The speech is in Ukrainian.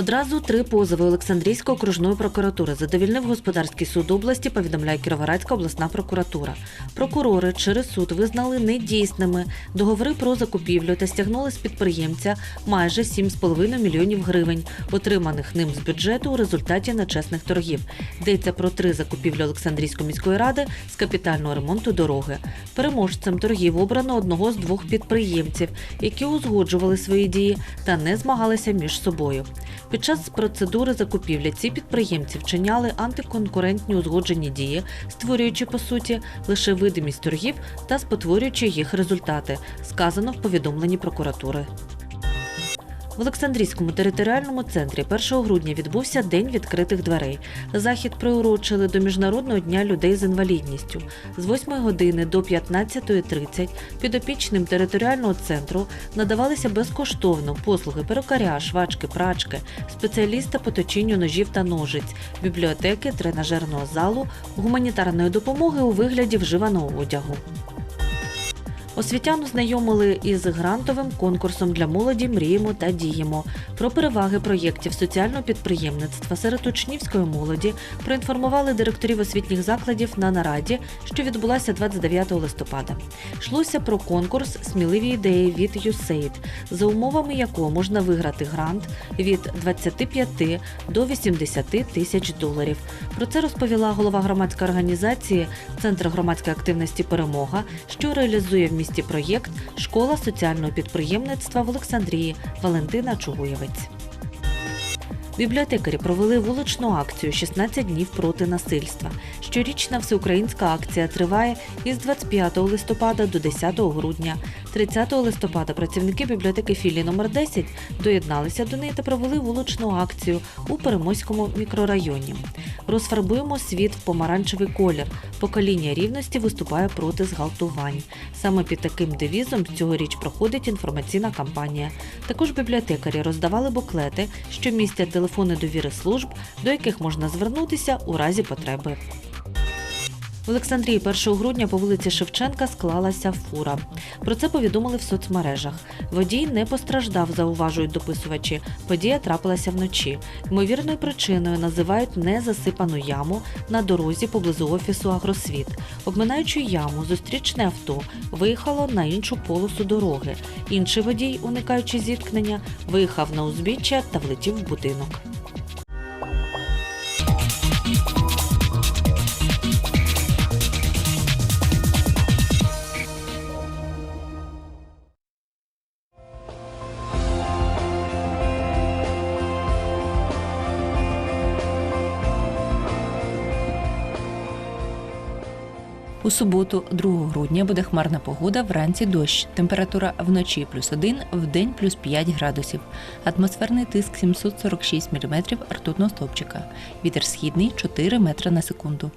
Одразу три позови Олександрійської окружної прокуратури задовільнив господарський суд області, повідомляє Кіровоградська обласна прокуратура. Прокурори через суд визнали недійсними договори про закупівлю та стягнули з підприємця майже 7,5 мільйонів гривень, отриманих ним з бюджету у результаті нечесних торгів. Йдеться про три закупівлі Олександрійської міської ради з капітального ремонту дороги. Переможцем торгів обрано одного з двох підприємців, які узгоджували свої дії та не змагалися між собою. Під час процедури закупівлі ці підприємці вчиняли антиконкурентні узгоджені дії, створюючи по суті лише видимість торгів та спотворюючи їх результати, сказано в повідомленні прокуратури. В Олександрійському територіальному центрі 1 грудня відбувся День відкритих дверей. Захід приурочили до Міжнародного дня людей з інвалідністю. З 8 години до 15.30 підопічним територіального центру надавалися безкоштовно послуги перукаря, швачки, прачки, спеціаліста по точінню ножів та ножиць, бібліотеки, тренажерного залу, гуманітарної допомоги у вигляді вживаного одягу. Освітян знайомили із грантовим конкурсом для молоді Мріємо та діємо про переваги проєктів соціального підприємництва серед учнівської молоді. Проінформували директорів освітніх закладів на нараді, що відбулася 29 листопада. Йшлося про конкурс Сміливі ідеї від USAID, за умовами якого можна виграти грант від 25 до 80 тисяч доларів. Про це розповіла голова громадської організації Центр громадської активності Перемога, що реалізує в місті проєкт Школа соціального підприємництва в Олександрії Валентина Чугуєвець. Бібліотекарі провели вуличну акцію «16 днів проти насильства. Щорічна всеукраїнська акція триває із 25 листопада до 10 грудня. 30 листопада працівники бібліотеки філії номер 10 доєдналися до неї та провели вуличну акцію у Перемоському мікрорайоні. Розфарбуємо світ в помаранчевий колір. Покоління рівності виступає проти зґвалтувань. Саме під таким девізом цьогоріч проходить інформаційна кампанія. Також бібліотекарі роздавали буклети, що містять телефони довіри служб, до яких можна звернутися у разі потреби. В Олександрії 1 грудня по вулиці Шевченка склалася фура. Про це повідомили в соцмережах. Водій не постраждав, зауважують дописувачі. Подія трапилася вночі. Ймовірною причиною називають незасипану яму на дорозі поблизу офісу Агросвіт. Обминаючи яму, зустрічне авто виїхало на іншу полосу дороги. Інший водій, уникаючи зіткнення, виїхав на узбіччя та влетів в будинок. У суботу, 2 грудня, буде хмарна погода, вранці дощ. Температура вночі плюс 1, вдень плюс 5 градусів. Атмосферний тиск 746 мм ртутного стовпчика. Вітер східний 4 метри на секунду.